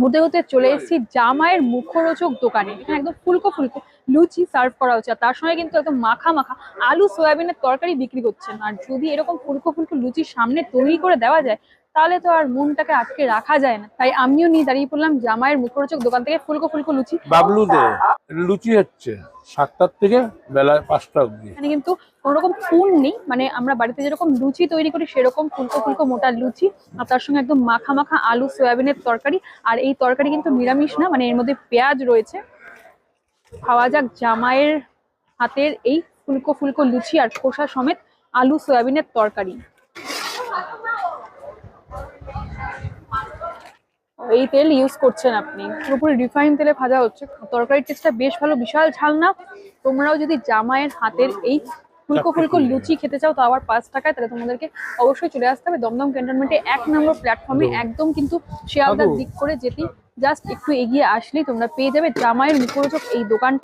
হতে হতে চলে এসেছি জামায়ের মুখরোচক দোকানে। এখানে একদম ফুলকো ফুলকো লুচি সার্ভ করা হচ্ছে। আর তার সঙ্গে কিন্তু একদম মাখা মাখা আলু সয়াবিনের তরকারি বিক্রি করছেন। আর যদি এরকম ফুলকো ফুলকো লুচি সামনে তৈরি করে দেওয়া যায়, তাহলে তো আর মনটাকে আজকে রাখা যায় না। তাই আমিও নিয়ে দাঁড়িয়ে পড়লাম জামায়ের মুখরোচক দোকান থেকে ফুলকো ফুলকো লুচি। বাবলুতে লুচি হচ্ছে সাতটার থেকে বেলা পাঁচটা অবধি। এখানে কিন্তু কোনো রকম ফুন নেই মানে আমরা বাড়িতে যেরকম লুচি তৈরি করি, সেরকম ফুলকো ফুলকো মোটা লুচি, আর তার সঙ্গে একদম মাখা মাখা আলু সয়াবিনের তরকারি, আর এই তরকারি কিন্তু নিরামিষ না মানে এর মধ্যে পেঁয়াজ রয়েছে। খাওয়া যাক জামাইয়ের হাতের এই ফুলকো ফুলকো লুচি আর খোসা সমেত আলু সয়াবিনের তরকারি। এই তেল ইউজ করছেন আপনি। পুরোপুরি রিফাইন তেলে ভাজা হচ্ছে। তরকারির টেস্টটা বেশ ভালো বিশাল ঝাল না? তোমরাও যদি জামাইয়ের হাতের এই ফুলকো ফুলকো লুচি খেতে চাও তো আবার পাঁচ টাকায় তাহলে তোমাদেরকে অবশ্যই চলে আসতে হবে। দমদম ক্যান্টনমেন্টে এক নম্বর প্ল্যাটফর্মে একদম কিন্তু শিয়ালদার। দিক করে যেটি জাস্ট একটু এগিয়ে আসলেই তোমরা পেয়ে যাবে। জামাইয়ের মুখরোচক এই দোকান